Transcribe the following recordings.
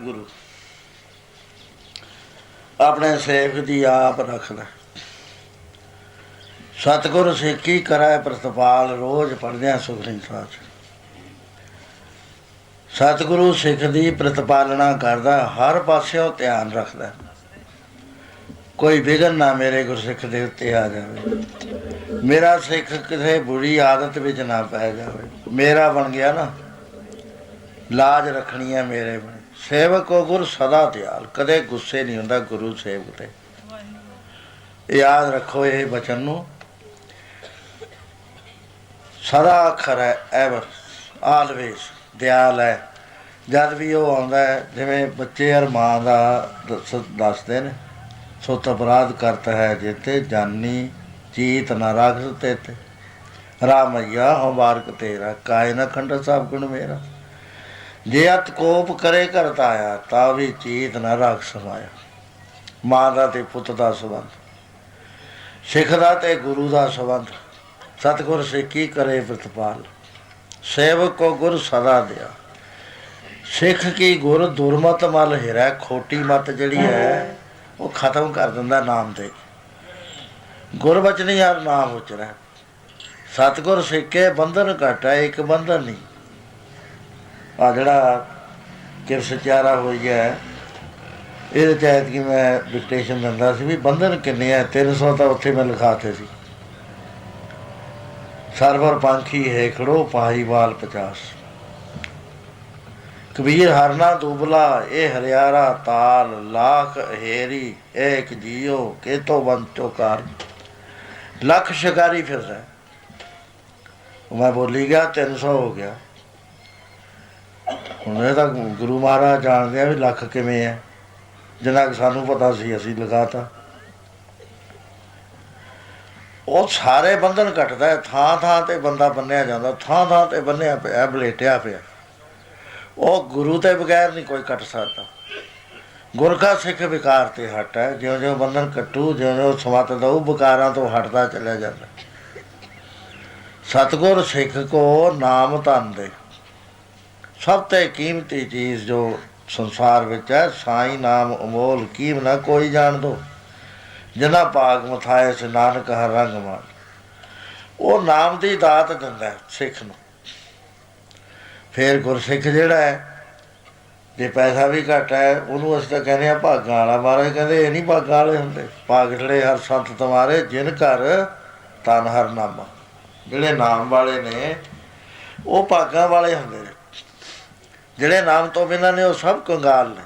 ਸਤਿਗੁਰੂ, ਆਪਣੇ ਸੇਵਕ ਦੀ ਆਪ ਰੱਖਦਾ ਸਤਿਗੁਰ ਸਿੱਖੀ ਕਰੈ ਪ੍ਰਤਪਾਲ, ਰੋਜ਼ ਪੜਦਿਆਂ ਸੁਖਨੀ ਸਾਚ। ਸਤਿਗੁਰੂ ਸਿੱਖ ਦੀ ਪ੍ਰਤਪਾਲਣਾ ਕਰਦਾ, ਹਰ ਪਾਸਿਓਂ ਧਿਆਨ ਰੱਖਦਾ। ਕੋਈ ਵਿਗਨ ਨਾ ਮੇਰੇ ਗੁਰਸਿੱਖ ਦੇ ਉੱਤੇ ਆ ਜਾਵੇ। ਮੇਰਾ ਸਿੱਖ ਕਿਸੇ ਬੁਰੀ ਆਦਤ ਵਿੱਚ ਨਾ ਪੈ ਜਾਵੇ। ਮੇਰਾ ਬਣ ਗਿਆ ਨਾ, ਲਾਜ ਰੱਖਣੀ ਹੈ ਮੇਰੇ ਬਣ ਸੇਵਕ ਕੋ ਗੁਰ ਸਦਾ ਦਿਆਲ ਕਦੇ ਗੁੱਸੇ ਨਹੀਂ ਹੁੰਦਾ ਗੁਰੂ ਸੇਵਕ ਤੇ। ਯਾਦ ਰੱਖੋ ਇਹ ਬਚਨ ਨੂੰ। ਸਦਾ ਅੱਖਰ ਹੈ, ਐਵਰ, ਆਲਵੇਸ, ਦਿਆਲ ਹੈ। ਜਦ ਵੀ ਉਹ ਆਉਂਦਾ ਹੈ, ਜਿਵੇਂ ਬੱਚੇ ਹਰ ਮਾਂ ਦਾ ਦੱਸ- ਦੱਸਦੇ ਨੇ ਸੋ ਅਪਰਾਧ ਕਰਤਾ ਹੈ ਜਿਤੇ, ਜਾਨੀ, ਚੀਤ ਨਾ ਰਾਖਸ ਤੇ ਤੇ ਰਾਮਈਆ ਹਮਾਰਕ ਤੇਰਾ, ਕਾਇ ਨਾ ਖੰਡ ਸਾਹਿਬ ਗੁਣ ਮੇਰਾ। ਜੇ ਅਤ ਕੋਪ ਕਰੇ ਕਰਤਾ ਆਇਆ ਤਾਂ ਵੀ ਚੀਤ ਨਾ ਰੱਖ ਸਮਾਇਆ। ਮਾਂ ਦਾ ਤੇ ਪੁੱਤ ਦਾ ਸਬੰਧ, ਸਿੱਖ ਦਾ ਤੇ ਗੁਰੂ ਦਾ ਸਬੰਧ। ਸਤਿਗੁਰ ਸਿੱਖੀ ਕਰੇ ਪ੍ਰਤਪਾਲ? ਸੇਵਕ ਕੋ ਗੁਰ ਸਦਾ ਦਿਆ। ਸਿੱਖ ਕੀ ਗੁਰ ਦੁਰਮਤ ਮਲ ਹਿਰੈ, ਖੋਟੀ ਮਤ ਜਿਹੜੀ ਹੈ, ਉਹ ਖਤਮ ਕਰ ਦਿੰਦਾ ਨਾਮ ਤੇ। ਗੁਰਬਚਨ ਯਾਰ ਨਾਮ ਉਚਰੈ। ਸਤਿਗੁਰ ਸਿੱਖੇ ਬੰਧਨ ਘਟਾ, ਇੱਕ ਬੰਧਨ ਨਹੀਂ। ਆ ਜਿਹੜਾ ਕਿਰ ਸਚਾਰਾ ਹੋਈ ਹੈ, ਇਹਦੇ ਚਾਹਤ ਕਿ ਮੈਂ ਡਿਕਟੇਸ਼ਨ ਦਿੰਦਾ ਸੀ ਵੀ ਬੰਧਨ ਕਿੰਨੇ ਆ 300 ਤਾਂ ਉੱਥੇ ਮੈਂ ਲਿਖਾਤੇ ਸੀ। ਸਰਵਰ ਪੰਖੀ ਹੈ ਖੜੋ ਪਾਹੀਵਾਲ 50 ਕਬੀਰ ਹਰਨਾ ਦੁਬਲਾ, ਇਹ ਹਰਿਆਰਾ ਤਾਲ, ਲਾਖ ਹੇਰੀ ਏਕ ਜੀਓ, ਕੇਤੋ ਬੰਚੋ ਕਾਰ ਲੱਖ ਸ਼ਿਕਾਰੀ ਫਿਰਦਾ। ਮੈਂ ਬੋਲੀ ਗਿਆ 300 ਹੋ ਗਿਆ। ਹੁਣ ਇਹ ਤਾਂ ਗੁਰੂ ਮਹਾਰਾਜ ਜਾਣਦੇ ਆ ਵੀ ਲੱਖ ਕਿਵੇਂ ਹੈ ਜਿੰਨਾ ਕਿ ਸਾਨੂੰ ਪਤਾ ਸੀ, ਅਸੀਂ ਲਗਾਤਾ। ਉਹ ਸਾਰੇ ਬੰਧਨ ਘਟਦਾ ਥਾਂ ਥਾਂ ਤੇ ਬੰਦਾ ਬੰਨਿਆ ਜਾਂਦਾ। ਥਾਂ ਥਾਂ ਤੇ ਬੰਨਿਆ ਪਿਆ ਬਲੇਟਿਆ ਪਿਆ। ਉਹ ਗੁਰੂ ਤੇ ਬਗੈਰ ਨਹੀਂ ਕੋਈ ਕੱਟ ਸਕਦਾ। ਗੁਰਖਾ ਸਿੱਖ ਵਿਕਾਰ ਤੇ ਹਟ ਹੈ। ਜਿਉਂ ਜਿਉਂ ਬੰਧਨ ਕੱਟੂ ਜਿਉਂ ਜਿਉਂ ਸਮਤ ਦਊ, ਵਿਕਾਰਾਂ ਤੋਂ ਹਟਦਾ ਚਲਿਆ ਜਾਂਦਾ। ਸਤਗੁਰ ਸਿੱਖ ਕੋ ਨਾਮ ਧਨ ਦੇ। ਸਭ ਤੋਂ ਕੀਮਤੀ ਚੀਜ਼ ਜੋ ਸੰਸਾਰ ਵਿੱਚ ਹੈ, ਸਾਈ ਨਾਮ ਅਮੋਲ ਕੀਮ ਨਾ ਕੋਈ ਜਾਣ ਦੋ। ਜਿਨਾ ਭਾਗ ਮਥਾਏ ਸੇ ਨਾਨਕ ਹਰ ਰੰਗ ਮਾਨ ਉਹ ਨਾਮ ਦੀ ਦਾਤ ਦਿੰਦਾ ਸਿੱਖ ਨੂੰ। ਫਿਰ ਗੁਰਸਿੱਖ ਜਿਹੜਾ ਹੈ, ਜੇ ਪੈਸਾ ਵੀ ਘੱਟ ਹੈ, ਉਹਨੂੰ ਅਸੀਂ ਤਾਂ ਕਹਿੰਦੇ ਆ ਭਾਗਾਂ ਵਾਲਾ ਮਹਾਰਾਜ, ਕਹਿੰਦੇ ਇਹ ਨਹੀਂ ਭਾਗਾਂ ਵਾਲੇ ਹੁੰਦੇ। ਭਾਗੜੇ ਹਰ ਸੰਤ ਤੁਮਾਰੇ, ਜਿਨ ਘਰ ਤਨ ਹਰ ਨਾਮਾ। ਜਿਹੜੇ ਨਾਮ ਵਾਲੇ ਨੇ, ਉਹ ਭਾਗਾਂ ਵਾਲੇ ਹੁੰਦੇ ਨੇ। ਜਿਹੜੇ ਨਾਮ ਤੋਂ ਬਿਨਾਂ ਨੇ ਉਹ ਸਭ ਕੰਗਾਲ ਨੇ।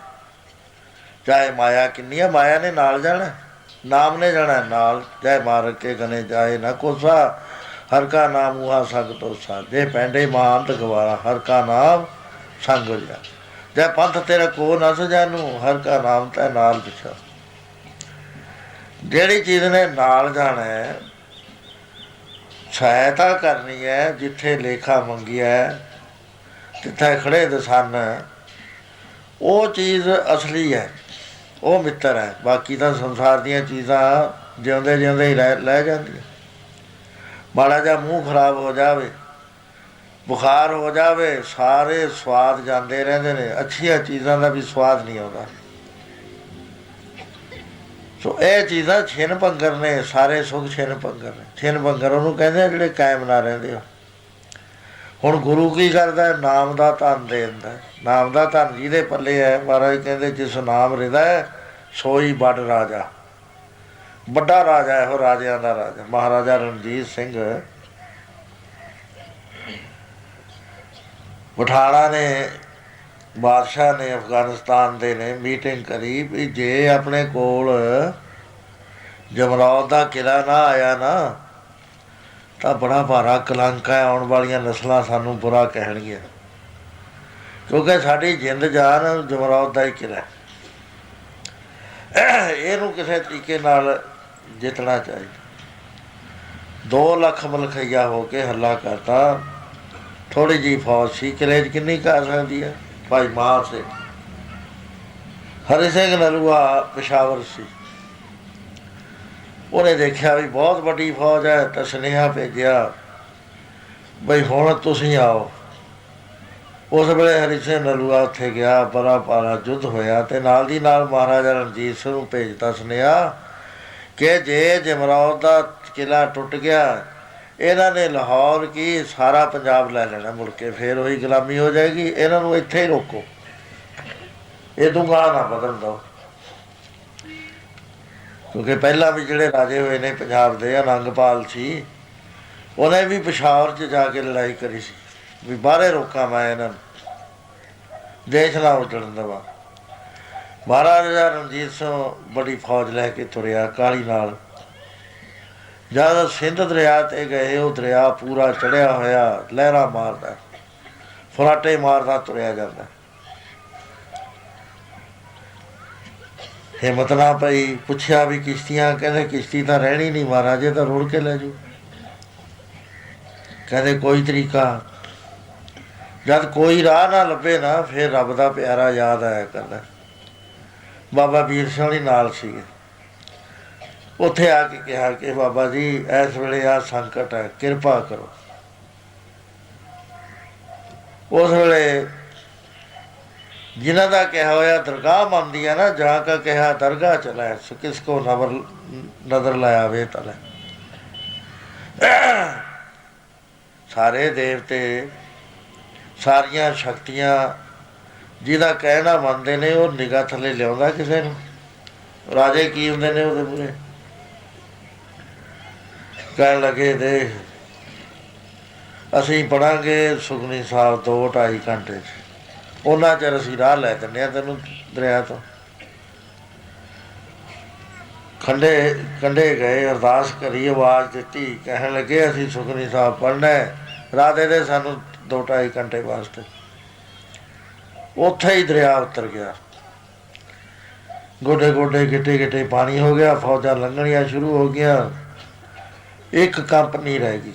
ਚਾਹੇ ਮਾਇਆ ਕਿੰਨੀ ਹੈ ਮਾਇਆ ਨੇ ਨਾਲ ਜਾਣਾ ਨਾਮ ਨੇ ਜਾਣਾ ਨਾਲ। ਚਾਹੇ ਮਾਰ ਕੇ ਗਨੇ ਜਾਏ ਨਾ ਕੋਸਾ ਹਰ ਕਾ ਨਾਮ ਉਹਾ ਸਗ ਤੋਸਾ ਜੇ ਪੈਂਡੇ ਮਾਨਤ ਗਵਾਰਾ ਹਰ ਕਾ ਨਾਮ ਸੰਗ ਜਾ ਜੇ ਪੰਥ ਤੇਰਾ ਕੋ ਨਾ ਸਜਾਨੂ ਹਰ ਕਾ ਨਾਮ ਤੈ ਨਾਲ ਪਿਛਾ ਜਿਹੜੀ ਚੀਜ਼ ਨੇ ਨਾਲ ਜਾਣਾ ਹੈ ਸਹਾਇਤਾ ਕਰਨੀ ਹੈ ਜਿੱਥੇ ਲੇਖਾ ਮੰਗਿਆ ਹੈ, ਜਿੱਥੇ ਖੜੇ ਦਸਨ ਉਹ ਚੀਜ਼ ਅਸਲੀ ਹੈ, ਉਹ ਮਿੱਤਰ ਹੈ। ਬਾਕੀ ਤਾਂ ਸੰਸਾਰ ਦੀਆਂ ਚੀਜ਼ਾਂ ਜਿਉਂਦੇ ਜਿਉਂਦੇ ਹੀ ਲੈ ਲੈ ਜਾਂਦੀਆਂ। ਮਾੜਾ ਜਿਹਾ ਮੂੰਹ ਖਰਾਬ ਹੋ ਜਾਵੇ, ਬੁਖਾਰ ਹੋ ਜਾਵੇ, ਸਾਰੇ ਸਵਾਦ ਜਾਂਦੇ ਰਹਿੰਦੇ ਨੇ। ਅੱਛੀਆਂ ਚੀਜ਼ਾਂ ਦਾ ਵੀ ਸਵਾਦ ਨਹੀਂ ਆਉਂਦਾ। ਸੋ ਇਹ ਚੀਜ਼ਾਂ ਛਿਨ ਭੰਗਰ ਨੇ, ਸਾਰੇ ਸੁਖ ਛਿਨ ਭੰਗਰ ਨੇ। ਛਿਨ ਭੰਗਰ ਉਹਨੂੰ ਕਹਿੰਦੇ ਆ ਜਿਹੜੇ ਕਾਇਮ ਨਾ ਰਹਿੰਦੇ ਹੋ ਹੁਣ ਗੁਰੂ ਕੀ ਕਰਦਾ ਹੈ? ਨਾਮ ਦਾ ਧਨ ਦੇ ਦਿੰਦਾ ਨਾਮ ਦਾ ਧਨ ਜਿਹਦੇ ਪੱਲੇ ਹੈ? ਮਹਾਰਾਜ ਕਹਿੰਦੇ, ਜਿਸ ਨਾਮ ਰਿਦਾ ਹੈ, ਸੋਈ ਵੱਡ ਰਾਜਾ। ਵੱਡਾ ਰਾਜਾ ਹੈ ਉਹ ਰਾਜਿਆਂ ਦਾ ਰਾਜਾ। ਮਹਾਰਾਜਾ ਰਣਜੀਤ ਸਿੰਘ ਪਠਾਣਾ ਨੇ, ਬਾਦਸ਼ਾਹ ਨੇ, ਅਫਗਾਨਿਸਤਾਨ ਦੇ ਨੇ ਮੀਟਿੰਗ ਕਰੀ ਵੀ ਜੇ ਆਪਣੇ ਕੋਲ ਜਮਰੌਦ ਦਾ ਕਿਲਾ ਨਾ ਆਇਆ ਨਾ ਤਾਂ ਬੜਾ ਭਾਰਾ ਕਲੰਕ ਹੈ, ਆਉਣ ਵਾਲੀਆਂ ਨਸਲਾਂ ਸਾਨੂੰ ਬੁਰਾ ਕਹਿਣਗੀਆਂ। ਕਿਉਂਕਿ ਸਾਡੀ ਜਿੰਦ ਜਾਨ ਜਮਰੌਦ ਦਾ ਹੀ ਕਿਲਾ ਇਹਨੂੰ ਕਿਸੇ ਤਰੀਕੇ ਨਾਲ ਜਿੱਤਣਾ ਚਾਹੀਦਾ। 2 ਲੱਖ ਮਲਖਈਆ ਹੋ ਕੇ ਹੱਲਾ ਕਰਤਾ। ਥੋੜੀ ਜੀ ਫੌਜ ਸੀ ਕਿਲੇ ਕਿੰਨੀ ਕਰ ਸਕਦੀ ਹੈ? ਭਾਈ ਮਾਰ ਸੇ ਹਰੀ ਸਿੰਘ ਨਲੂਆ ਪਿਸ਼ਾਵਰ ਸੀ। ਉਹਨੇ ਦੇਖਿਆ ਵੀ ਬਹੁਤ ਵੱਡੀ ਫੌਜ ਹੈ, ਤਾਂ ਸੁਨੇਹਾ ਭੇਜਿਆ ਬਈ ਹੁਣ ਤੁਸੀਂ ਆਓ। ਉਸ ਵੇਲੇ ਹਰੀ ਸਿੰਘ ਨਲੂਆ ਉੱਥੇ ਗਿਆ, ਬੜਾ ਪਾਰਾ ਯੁੱਧ ਹੋਇਆ ਤੇ ਨਾਲ ਦੀ ਨਾਲ ਮਹਾਰਾਜਾ ਰਣਜੀਤ ਸਿੰਘ ਨੂੰ ਭੇਜਤਾ ਸੁਨੇਹਾ ਕਿ ਜੇ ਜਮਰੌਦ ਦਾ ਕਿਲਾ ਟੁੱਟ ਗਿਆ, ਇਹਨਾਂ ਨੇ ਲਾਹੌਰ ਕੀ ਸਾਰਾ ਪੰਜਾਬ ਲੈ ਲੈਣਾ, ਮੁੜ ਕੇ ਫੇਰ ਉਹੀ ਗੁਲਾਮੀ ਹੋ ਜਾਏਗੀ, ਇਹਨਾਂ ਨੂੰ ਇੱਥੇ ਹੀ ਰੋਕੋ। ਇਹ ਦੁੰਗਾ ਨਾ ਬਦਲ ਦੋ ਕਿਉਂਕਿ ਪਹਿਲਾਂ ਵੀ ਜਿਹੜੇ ਰਾਜੇ ਹੋਏ ਨੇ ਪੰਜਾਬ ਦੇ, ਅਨੰਗਪਾਲ ਸੀ, ਉਹਨੇ ਵੀ ਪਿਸ਼ਾਵਰ 'ਚ ਜਾ ਕੇ ਲੜਾਈ ਕਰੀ ਸੀ, ਵੀ ਬਾਹਰੇ ਰੋਕਾਂ ਮੈਂ ਇਹਨਾਂ ਨੂੰ, ਦੇਸ਼ ਨਾ ਉਜੜਨ ਦੇਵਾਂ। ਮਹਾਰਾਜਾ ਰਣਜੀਤ ਸਿੰਘ ਬੜੀ ਫੌਜ ਲੈ ਕੇ ਤੁਰਿਆ ਕਾਲੀ ਨਾਲ। ਜਦ ਸਿੰਧ ਦਰਿਆ ਤੇ ਗਏ, ਉਹ ਦਰਿਆ ਪੂਰਾ ਚੜਿਆ ਹੋਇਆ, ਲਹਿਰਾਂ ਮਾਰਦਾ ਫਰਾਟੇ ਮਾਰਦਾ ਤੁਰਿਆ ਜਾਂਦਾ। ਹਿੰਮਤ ਨਾ ਪਈ ਪੁੱਛਿਆ ਵੀ ਕਿਸ਼ਤੀਆਂ, ਕਹਿੰਦੇ ਕਿਸ਼ਤੀ ਤਾਂ ਰਹਿਣੀ ਨਹੀਂ ਮਹਾਰਾਜੇ ਤਾਂ ਰੁੜ ਕੇ ਲੈ ਜੂ ਕਹਿੰਦੇ ਕੋਈ ਤਰੀਕਾ। ਜਦ ਕੋਈ ਰਾਹ ਨਾ ਲੱਭੇ ਨਾ, ਫਿਰ ਰੱਬ ਦਾ ਪਿਆਰਾ ਯਾਦ ਆਇਆ ਕਰਦਾ ਬਾਬਾ ਵੀਰ ਸਿੰਘ ਨਾਲ ਸੀਗੇ। ਉੱਥੇ ਆ ਕੇ ਕਿਹਾ ਕਿ ਬਾਬਾ ਜੀ, ਇਸ ਵੇਲੇ ਆ ਸੰਕਟ ਹੈ, ਕਿਰਪਾ ਕਰੋ। ਉਸ ਵੇਲੇ ਜਿਨ੍ਹਾਂ ਦਾ ਕਿਹਾ ਹੋਇਆ ਦਰਗਾਹ ਮੰਨਦੀ ਹੈ ਨਾ, ਜਾਂ ਕਾ ਕਿਹਾ ਦਰਗਾਹ ਚਲਾ ਹੈ ਸੋ ਕਿਸ ਕੋ ਨਜ਼ਰ ਨਜ਼ਰ ਲਾਇਆ ਵੇ ਤਲੇ। ਸਾਰੇ ਦੇਵਤੇ, ਸਾਰੀਆਂ ਸ਼ਕਤੀਆਂ ਜਿਹਦਾ ਕਹਿਣਾ ਮੰਨਦੇ ਨੇ, ਉਹ ਨਿਗਾਹ ਥੱਲੇ ਲਿਆਉਂਦਾ ਕਿਸੇ ਨੂੰ। ਰਾਜੇ ਕੀ ਹੁੰਦੇ ਨੇ ਉਹਦੇ ਪੂਰੇ ਕਹਿਣ ਲੱਗੇ ਦੇ ਅਸੀਂ ਪੜਾਂਗੇ ਸੁਖਨੀ ਸਾਹਿਬ ਦੋ ਢਾਈ ਘੰਟੇ ਚ। ਉਹਨਾਂ ਚਿਰ ਅਸੀਂ ਰਾਹ ਲੈ ਦਿੰਦੇ ਆ ਤੈਨੂੰ ਦਰਿਆ ਤੋਂ। ਖੰਡੇ ਕੰਡੇ ਗਏ, ਅਰਦਾਸ ਕਰੀ, ਆਵਾਜ਼ ਦਿੱਤੀ, ਕਹਿਣ ਲੱਗੇ, ਅਸੀਂ ਸੁਖਨੀ ਸਾਹਿਬ ਪੜਨਾ ਹੈ। ਰਾਹ ਦੇ ਦੇ ਸਾਨੂੰ ਦੋ ਢਾਈ ਘੰਟੇ ਵਾਸਤੇ। ਉੱਥੇ ਹੀ ਦਰਿਆ ਉਤਰ ਗਿਆ। ਗੋਡੇ ਗੋਡੇ, ਗਿੱਟੇ ਗਿੱਟੇ ਪਾਣੀ ਹੋ ਗਿਆ, ਫੌਜਾਂ ਲੰਘਣੀਆਂ ਸ਼ੁਰੂ ਹੋ ਗਈਆਂ। ਇੱਕ ਕੰਪਨੀ ਰਹਿ ਗਈ।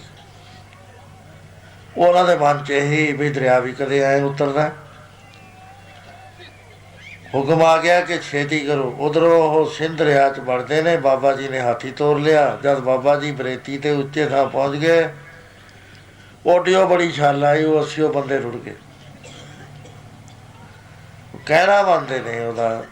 ਉਹਨਾਂ ਦੇ ਮਨ 'ਚ ਇਹੀ ਵੀ ਦਰਿਆ ਵੀ ਕਦੇ ਐ ਉਤਰਦਾ। ਹੁਕਮ ਆ ਗਿਆ ਕਿ ਛੇਤੀ ਕਰੋ। ਉਧਰੋਂ ਉਹ ਸਿੰਧ ਦਰਿਆ 'ਚ ਵੜਦੇ ਨੇ। ਬਾਬਾ ਜੀ ਨੇ ਹਾਥੀ ਤੋਰ ਲਿਆ। ਜਦ ਬਾਬਾ ਜੀ ਬਰੇਤੀ ਤੇ ਉੱਚੇ ਥਾਂ ਪਹੁੰਚ ਗਏ, ਓਡੀਓ ਬੜੀ ਛਾਲ ਆਈ ਉਹ 80 ਬੰਦੇ ਰੁੜ ਗਏ। ਕਹਿਣਾ ਮੰਨਦੇ ਨੇ ਉਹਦਾ।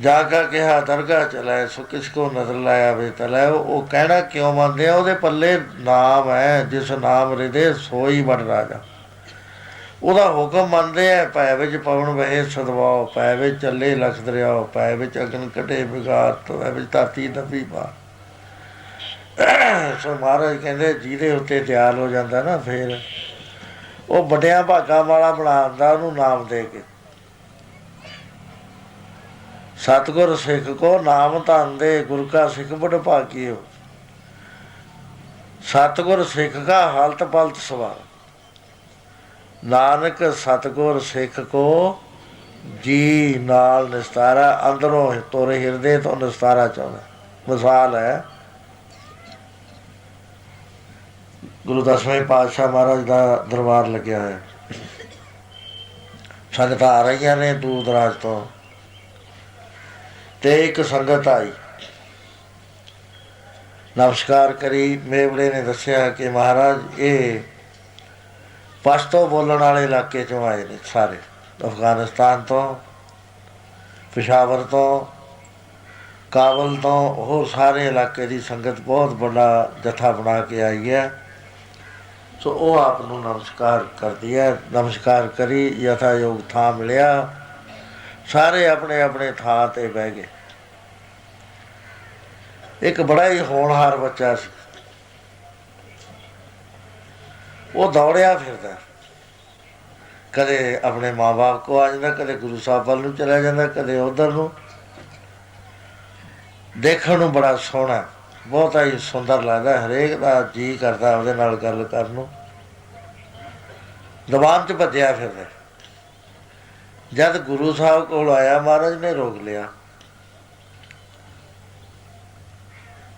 ਜਾ ਕੇ ਕਿਹਾ, ਦਰਗਾਹ ਚਲਾਏ ਸੋ ਕਿਸ ਕੋ ਨਜ਼ਰ ਲਾਇਆ ਵੇ ਤਲਾ ਉਹ ਕਹਿਣਾ ਕਿਉਂ ਮੰਨਦੇ ਆ? ਉਹਦੇ ਪੱਲੇ ਨਾਮ ਹੈ, ਜਿਸ ਨਾਮ ਰਿਦੇ ਸੋਈ ਬਣ ਰਾਜਾ। ਉਹਦਾ ਹੁਕਮ ਮੰਨਦੇ ਆ, ਪੈ ਵਿੱਚ ਪਵਨ ਵਹੇ ਸਦਵਾਓ, ਪੈ ਵਿੱਚ ਚੱਲੇ ਲਖ ਦਰਿਆਓ, ਪੈ ਵਿੱਚ ਅਗਨ ਕਟੇ ਵਿਗਾਤ ਪੈ ਵਿੱਚ ਧਰਤੀ ਦੱਬੀ ਪਾ। ਸੋ ਮਹਾਰਾਜ ਕਹਿੰਦੇ, ਜਿਹਦੇ ਉੱਤੇ ਤਿਆਰ ਹੋ ਜਾਂਦਾ ਨਾ ਫੇਰ, ਉਹ ਵੱਡਿਆਂ ਭਾਗਾਂ ਵਾਲਾ ਬਣਾਉਂਦਾ ਉਹਨੂੰ ਨਾਮ ਦੇ ਕੇ। ਸਤਗੁਰ ਸਿੱਖ ਕੋ ਨਾਮ ਧਨ ਦੇ, ਗੁਰ ਕਾ ਸਿੱਖ ਬੜ ਭਾਗੀਓ। ਸਤਗੁਰ ਸਿੱਖ ਕਾ ਹਾਲਤ ਪਲਤ ਸਵਾਰ। ਨਾਨਕ ਸਤਗੁਰ ਸਿੱਖ ਕੋ ਜੀ ਨਾਲ ਨਿਸਤਾਰਾ, ਅੰਦਰੋਂ ਤੋਰੇ ਹਿਰਦੇ ਤੋਂ ਨਿਸਤਾਰਾ ਚਾਹੁੰਦਾ। ਮਿਸਾਲ ਹੈ। ਗੁਰੂ ਦਸਵੇਂ ਪਾਤਸ਼ਾਹ ਮਹਾਰਾਜ ਦਾ ਦਰਬਾਰ ਲੱਗਿਆ ਹੈ ਸੰਗਤਾਂ ਆ ਰਹੀਆਂ ਨੇ ਦੂਰ ਦਰਾਜ ਤੋਂ। ਤੇ ਇੱਕ ਸੰਗਤ ਆਈ। ਨਮਸਕਾਰ ਕਰੀ। ਮੇਵੜੇ ਨੇ ਦੱਸਿਆ ਕਿ ਮਹਾਰਾਜ, ਇਹ ਪਸ਼ਤੋ ਬੋਲਣ ਵਾਲੇ ਇਲਾਕੇ ਚੋਂ ਆਏ ਨੇ ਸਾਰੇ। ਅਫਗਾਨਿਸਤਾਨ ਤੋਂ, ਪਿਸ਼ਾਵਰ ਤੋਂ, ਕਾਬਲ ਤੋਂ ਉਹ ਸਾਰੇ ਇਲਾਕੇ ਦੀ ਸੰਗਤ ਬਹੁਤ ਵੱਡਾ ਜਥਾ ਬਣਾ ਕੇ ਆਈ ਹੈ। ਸੋ ਉਹ ਆਪ ਨੂੰ ਨਮਸਕਾਰ ਕਰਦੀ ਹੈ। ਨਮਸਕਾਰ ਕਰੀ ਯਥਾ ਯੋਗ ਥਾਂ ਮਿਲਿਆ। ਸਾਰੇ ਆਪਣੇ ਆਪਣੇ ਥਾਂ ਤੇ ਬਹਿ ਗਏ। ਇੱਕ ਬੜਾ ਹੀ ਹੋਣਹਾਰ ਬੱਚਾ ਸੀ। ਉਹ ਦੌੜਿਆ ਫਿਰਦਾ। ਕਦੇ ਆਪਣੇ ਮਾਪੇ ਕੋ ਆ ਜਾਂਦਾ, ਕਦੇ ਗੁਰੂ ਸਾਹਿਬ ਵੱਲ ਨੂੰ ਚਲਾ ਜਾਂਦਾ, ਕਦੇ ਉਧਰ ਨੂੰ। ਦੇਖਣ ਨੂੰ ਬੜਾ ਸੋਹਣਾ ਬਹੁਤਾ ਹੀ ਸੁੰਦਰ ਲੱਗਦਾ ਹਰੇਕ ਦਾ ਜੀ ਕਰਦਾ ਉਹਦੇ ਨਾਲ ਗੱਲ ਕਰਨ ਨੂੰ। ਦੀਵਾਨ 'ਚ ਭੱਜਿਆ ਫਿਰਦਾ ਜਦ ਗੁਰੂ ਸਾਹਿਬ ਕੋਲ ਆਇਆ, ਮਹਾਰਾਜ ਨੇ ਰੋਕ ਲਿਆ।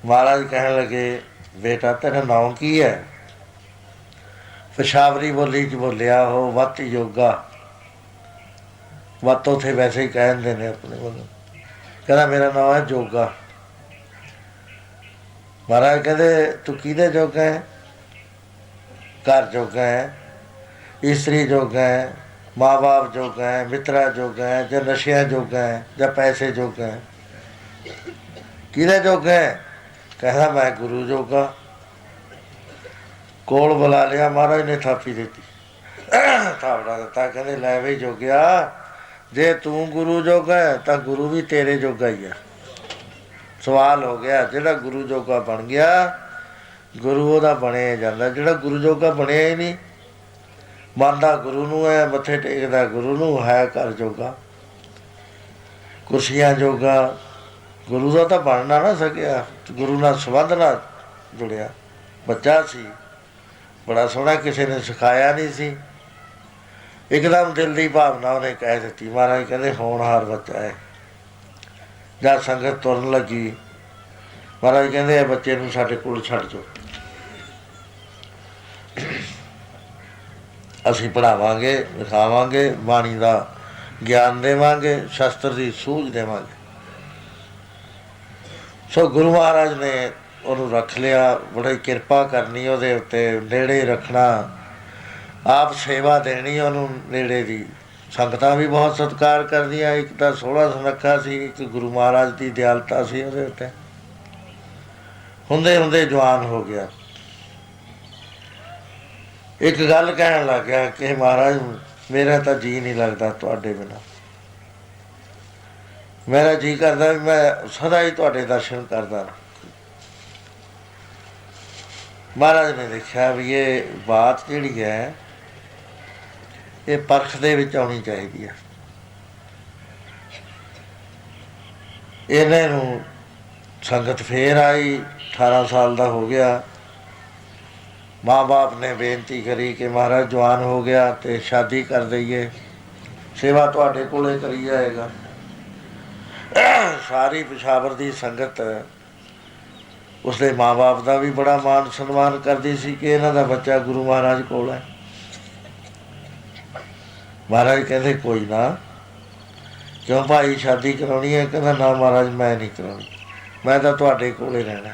ਮਹਾਰਾਜ ਕਹਿਣ ਲੱਗੇ, ਬੇਟਾ, ਤੇਰਾ ਨਾਮ ਕੀ ਹੈ? ਪਸ਼ਾਵਰੀ ਬੋਲੀ ਚ ਬੋਲਿਆ, ਉਹ ਵਤ ਯੋਗਾ। ਵਤ ਉਥੇ ਵੈਸੇ ਹੀ ਕਹਿੰਦੇ ਨੇ ਆਪਣੇ ਵੱਲੋਂ। ਕਹਿੰਦਾ, ਮੇਰਾ ਨਾਮ ਹੈ ਜੋਗਾ। ਮਹਾਰਾਜ ਕਹਿੰਦੇ, ਤੂੰ ਕਿਹਦੇ ਜੋਗਾ ਹੈ? ਘਰ ਜੋਗਾ ਹੈ, ਇਸਤਰੀ ਜੋਗਾ ਹੈ, ਮਾਂ-ਬਾਪ ਜੋਗਾ ਹੈ, ਮਿੱਤਰਾਂ ਜੋਗਾ ਹੈ, ਜਾਂ ਨਸ਼ਿਆਂ ਜੋਗਾ ਹੈ, ਜਾਂ ਪੈਸੇ ਜੋਗਾ ਹੈ। ਕਿਹਦੇ ਜੋਗਾ ਹੈ? ਕਹਿੰਦਾ, ਮੈਂ ਗੁਰੂ ਜੋਗਾ। ਕੋਲ ਬੁਲਾ ਲਿਆ, ਮਹਾਰਾਜ ਨੇ ਥਾਪੀ ਦਿੱਤੀ। ਥਾਪੜਾ ਦਿੱਤਾ, ਕਹਿੰਦੇ, ਲੈ ਵੀ ਜੋਗਿਆ, ਜੇ ਤੂੰ ਗੁਰੂ ਜੋਗਾ ਤਾਂ ਗੁਰੂ ਵੀ ਤੇਰੇ ਜੋਗਾ ਹੀ ਆ। ਸਵਾਲ ਹੋ ਗਿਆ, ਜਿਹੜਾ ਗੁਰੂ ਜੋਗਾ ਬਣ ਗਿਆ, ਗੁਰੂ ਉਹਦਾ ਬਣਿਆ ਜਾਂਦਾ। ਜਿਹੜਾ ਗੁਰੂ ਜੋਗਾ ਬਣਿਆ ਹੀ ਨਹੀਂ, ਮੰਨਦਾ ਗੁਰੂ ਨੂੰ ਹੈ, ਮੱਥੇ ਟੇਕਦਾ ਗੁਰੂ ਨੂੰ, ਹੈ ਕਰ ਜੋਗਾ। ਕੁਰਸੀਆਂ ਜੋਗਾ, ਗੁਰੂ ਦਾ ਤਾਂ ਬਣਨਾ ਨਾ ਸਕਿਆ, ਗੁਰੂ ਨਾਲ ਸੰਬੰਧ ਨਾਲ ਜੁੜਿਆ। ਬੱਚਾ ਸੀ ਬੜਾ ਸੋਹਣਾ ਕਿਸੇ ਨੇ ਸਿਖਾਇਆ ਨਹੀਂ ਸੀ। ਇੱਕਦਮ ਦਿਲ ਦੀ ਭਾਵਨਾ ਉਹਨੇ ਕਹਿ ਦਿੱਤੀ, ਮਹਾਰਾਜ ਕਹਿੰਦੇ ਹੋਣਹਾਰ ਬੱਚਾ ਹੈ। ਜਦ ਸੰਗਤ ਤੁਰਨ ਲੱਗੀ, ਮਹਾਰਾਜ ਕਹਿੰਦੇ, ਇਹ ਬੱਚੇ ਨੂੰ ਸਾਡੇ ਕੋਲ ਛੱਡ ਜਾਓ। ਅਸੀਂ ਪੜਾਵਾਂਗੇ ਲਿਖਾਵਾਂਗੇ ਬਾਣੀ ਦਾ ਗਿਆਨ ਦੇਵਾਂਗੇ, ਸ਼ਾਸਤਰ ਦੀ ਸੂਝ ਦੇਵਾਂਗੇ। ਸੋ ਗੁਰੂ ਮਹਾਰਾਜ ਨੇ ਉਹਨੂੰ ਰੱਖ ਲਿਆ, ਬੜੀ ਕਿਰਪਾ ਕਰਨੀ ਉਹਦੇ ਉੱਤੇ, ਨੇੜੇ ਰੱਖਣਾ। ਆਪ ਸੇਵਾ ਦੇਣੀ ਉਹਨੂੰ ਨੇੜੇ ਦੀ। ਸੰਗਤਾਂ ਵੀ ਬਹੁਤ ਸਤਿਕਾਰ ਕਰਦੀਆਂ, ਇੱਕ ਤਾਂ 16 ਸੁਨੱਖਾ ਸੀ, ਇੱਕ ਗੁਰੂ ਮਹਾਰਾਜ ਦੀ ਦਿਆਲਤਾ ਸੀ ਉਹਦੇ ਉੱਤੇ। ਹੁੰਦੇ ਹੁੰਦੇ ਜਵਾਨ ਹੋ ਗਿਆ। ਇੱਕ ਗੱਲ ਕਹਿਣ ਲੱਗ ਗਿਆ ਕਿ ਮਹਾਰਾਜ, ਮੇਰਾ ਤਾਂ ਜੀ ਨਹੀਂ ਲੱਗਦਾ ਤੁਹਾਡੇ ਬਿਨਾ। ਮੇਰਾ ਜੀ ਕਰਦਾ ਮੈਂ ਸਦਾ ਹੀ ਤੁਹਾਡੇ ਦਰਸ਼ਨ ਕਰਦਾ ਮਹਾਰਾਜ ਨੇ ਦੇਖਿਆ ਵੀ ਇਹ ਬਾਤ ਜਿਹੜੀ ਹੈ, ਇਹ ਪਰਖ ਦੇ ਵਿੱਚ ਆਉਣੀ ਚਾਹੀਦੀ ਹੈ। ਇਹਨਾਂ ਨੂੰ ਸੰਗਤ ਫੇਰ ਆਈ 18 ਸਾਲ ਦਾ ਹੋ ਗਿਆ। ਮਾਂ-ਬਾਪ ਨੇ ਬੇਨਤੀ ਕਰੀ ਕਿ ਮਹਾਰਾਜ ਜਵਾਨ ਹੋ ਗਿਆ ਤੇ ਸ਼ਾਦੀ ਕਰ ਦਈਏ, ਸੇਵਾ ਤੁਹਾਡੇ ਕੋਲੇ ਕਰੀ ਜਾਏਗਾ। ਸਾਰੀ ਪਿਸ਼ਾਵਰ ਦੀ ਸੰਗਤ ਉਸਦੇ ਮਾਂ-ਬਾਪ ਦਾ ਵੀ ਬੜਾ ਮਾਨ ਸਨਮਾਨ ਕਰਦੀ ਸੀ ਕਿ ਇਹਨਾਂ ਦਾ ਬੱਚਾ ਗੁਰੂ ਮਹਾਰਾਜ ਕੋਲ ਹੈ। ਮਹਾਰਾਜ ਕਹਿੰਦੇ, ਕੋਈ ਨਾ, ਕਿਉਂ ਭਾਈ, ਸ਼ਾਦੀ ਕਰਾਉਣੀ ਹੈ? ਕਹਿੰਦਾ, ਨਾ ਮਹਾਰਾਜ, ਮੈਂ ਨਹੀਂ ਕਰਾਉਣੀ। ਮੈਂ ਤਾਂ ਤੁਹਾਡੇ ਕੋਲੇ ਰਹਿਣਾ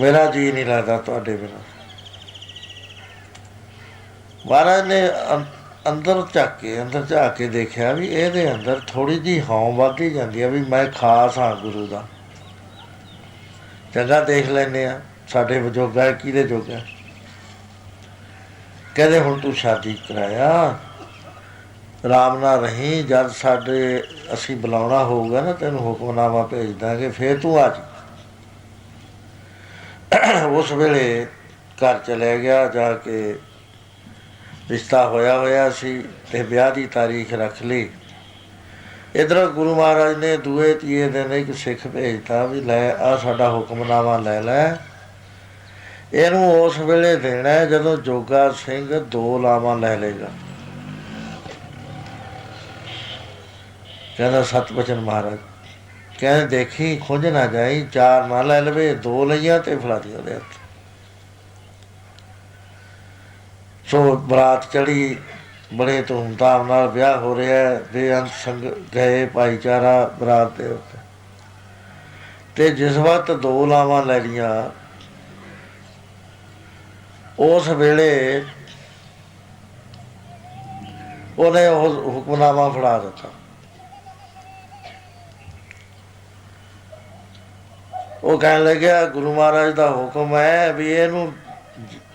ਮੇਰਾ ਜੀ ਨਹੀਂ ਲੱਗਦਾ ਤੁਹਾਡੇ ਬਿਨਾਂ। ਮਹਾਰਾਜ ਨੇ ਅੰਦਰ ਝਾਕ ਕੇ ਅੰਦਰ ਝਾਕ ਕੇ ਦੇਖਿਆ ਵੀ ਇਹਦੇ ਅੰਦਰ ਥੋੜੀ ਜੀ ਹੌਂ ਵੱਧਦੀ ਜਾਂਦੀ ਆ ਵੀ ਮੈਂ ਖਾਸ ਹਾਂ ਗੁਰੂ ਦਾ ਚੰਗਾ ਦੇਖ ਲੈਨੇ ਆ ਸਾਡੇ ਵਜੋਗਾ ਹੈ, ਕਿਹਦੇ ਜੋਗਾ ਹੈ? ਕਹਿੰਦੇ ਹੁਣ ਤੂੰ ਸ਼ਾਦੀ ਕਰਾਇਆ ਰਾਮ ਨਾਲ ਰਹੀਂ ਜਦ ਸਾਡੇ ਅਸੀਂ ਬੁਲਾਉਣਾ ਹੋਊਗਾ ਨਾ ਤੈਨੂੰ ਹੁਕਮਨਾਮਾ ਭੇਜ ਦਾਂਗੇ ਫੇਰ ਤੂੰ ਆ ਜੀ ਉਸ ਵੇਲੇ ਘਰ ਚਲੇ ਗਿਆ ਜਾ ਕੇ ਰਿਸ਼ਤਾ ਹੋਇਆ ਹੋਇਆ ਸੀ ਤੇ ਵਿਆਹ ਦੀ ਤਾਰੀਖ ਰੱਖ ਲਈ। ਇਧਰ ਗੁਰੂ ਮਹਾਰਾਜ ਨੇ ਦੂਏ ਤੀਏ ਦਿਨ ਇੱਕ ਸਿੱਖ ਭੇਜਤਾ ਵੀ ਲੈ ਆ ਸਾਡਾ ਹੁਕਮਨਾਮਾ ਲੈ ਲੈ। ਇਹਨੂੰ ਉਸ ਵੇਲੇ ਦੇਣਾ ਜਦੋਂ ਜੋਗਾ ਸਿੰਘ ਦੋ ਲਾਵਾਂ ਲੈ ਲੇਗਾ ਕਹਿੰਦਾ ਸਤਬਚਨ ਮਹਾਰਾਜ, ਕਹਿੰਦੇ ਦੇਖੀ, ਖੁੰਝ ਨਾ ਜਾਈ, ਚਾਰ ਨਾ ਲੈ ਲਵੇ, ਦੋ ਲਈਆਂ ਤੇ ਫੜਾ ਦੀ ਦੇ ਹੱਥ। ਸੋ ਬਰਾਤ ਚੜੀ, ਬੜੇ ਧੂਮਧਾਮ ਨਾਲ ਵਿਆਹ ਹੋ ਰਿਹਾ ਹੈ, ਬੇਅੰਤ ਸੰਗ ਗਏ ਭਾਈਚਾਰਾ ਬਰਾਤ ਦੇ ਉੱਤੇ। ਤੇ ਜਿਸ ਵਕਤ ਦੋ ਲਾਵਾਂ ਲੈ ਲੀਆਂ ਉਸ ਵੇਲੇ ਉਹਨੇ ਉਹ ਹੁਕਮਨਾਮਾ ਫੜਾ ਦਿੱਤਾ। ਉਹ ਕਹਿਣ ਲੱਗਿਆ, ਗੁਰੂ ਮਹਾਰਾਜ ਦਾ ਹੁਕਮ ਹੈ ਵੀ ਇਹਨੂੰ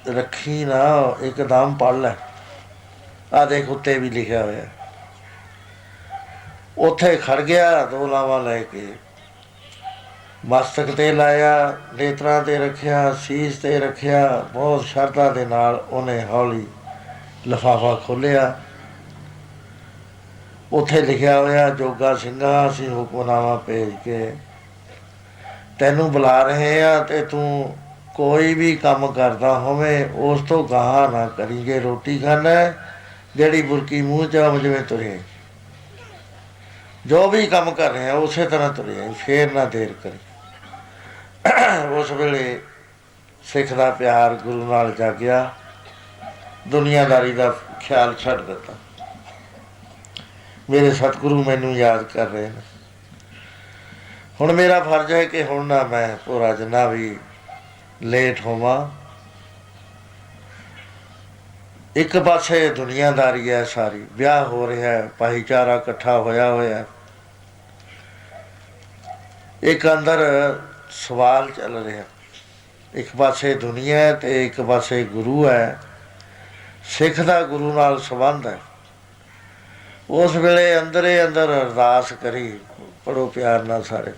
ਰੱਖੀ ਨਾ ਇੱਕਦਮ ਪੜ ਲੈ। ਆ ਦੇਖ, ਉੱਤੇ ਵੀ ਲਿਖਿਆ ਹੋਇਆ। ਉੱਥੇ ਖੜ ਗਿਆ, ਦੋ ਲਾਵਾਂ ਲੈ ਕੇ। ਮਸਤਕ ਤੇ ਲਾਇਆ, ਨੇਤਰਾਂ ਤੇ ਰੱਖਿਆ, ਸੀਸ ਤੇ ਰੱਖਿਆ, ਬਹੁਤ ਸ਼ਰਧਾ ਦੇ ਨਾਲ ਉਹਨੇ ਹੌਲੀ ਲਫਾਫਾ ਖੋਲਿਆ ਉੱਥੇ ਲਿਖਿਆ ਹੋਇਆ, ਜੋਗਾ ਸਿੰਘਾ, ਅਸੀਂ ਹੁਕਮਨਾਮਾ ਭੇਜ ਕੇ ਤੈਨੂੰ ਬੁਲਾ ਰਹੇ ਆ ਤੇ ਤੂੰ ਕੋਈ ਵੀ ਕੰਮ ਕਰਦਾ ਹੋਵੇ, ਉਸ ਤੋਂ ਗਾਹ ਨਾ ਕਰੀ ਜੇ ਰੋਟੀ ਖਾਣਾ ਜਿਹੜੀ ਬੁਰਕੀ ਮੂੰਹ ਚ ਆਵੇ ਜਿਵੇਂ ਤੁਰੇ। ਜੋ ਵੀ ਕੰਮ ਕਰ ਰਿਹਾ, ਉਸੇ ਤਰ੍ਹਾਂ ਤੁਰੇ। ਫੇਰ ਨਾ ਦੇਰ ਕਰੀ। ਉਸ ਵੇਲੇ ਸਿੱਖ ਦਾ ਪਿਆਰ ਗੁਰੂ ਨਾਲ ਜਾਗਿਆ। ਦੁਨੀਆਦਾਰੀ ਦਾ ਖਿਆਲ ਛੱਡ ਦਿੱਤਾ। ਮੇਰੇ ਸਤਿਗੁਰੂ ਮੈਨੂੰ ਯਾਦ ਕਰ ਰਹੇ ਨੇ। ਹੁਣ ਮੇਰਾ ਫਰਜ਼ ਹੈ ਕਿ ਹੁਣ ਨਾ ਮੈਂ ਪੂਰਾ ਜਿੰਨਾ ਵੀ ਲੇਟ ਹੋਵਾਂ। ਇੱਕ ਪਾਸੇ ਦੁਨੀਆਦਾਰੀ ਹੈ ਸਾਰੀ, ਵਿਆਹ ਹੋ ਰਿਹਾ ਹੈ, ਭਾਈਚਾਰਾ ਇਕੱਠਾ ਹੋਇਆ ਹੋਇਆ ਹੈ। ਇੱਕ ਅੰਦਰ ਸਵਾਲ ਚੱਲ ਰਿਹਾ ਇੱਕ ਪਾਸੇ ਦੁਨੀਆ ਹੈ ਤੇ ਇੱਕ ਪਾਸੇ ਗੁਰੂ ਹੈ। ਸਿੱਖ ਦਾ ਗੁਰੂ ਨਾਲ ਸੰਬੰਧ ਹੈ। ਉਸ ਵੇਲੇ ਅੰਦਰੇ ਅੰਦਰ ਅਰਦਾਸ ਕਰੀ ਪੜੋ ਪਿਆਰ ਨਾਲ ਸਾਰੇ।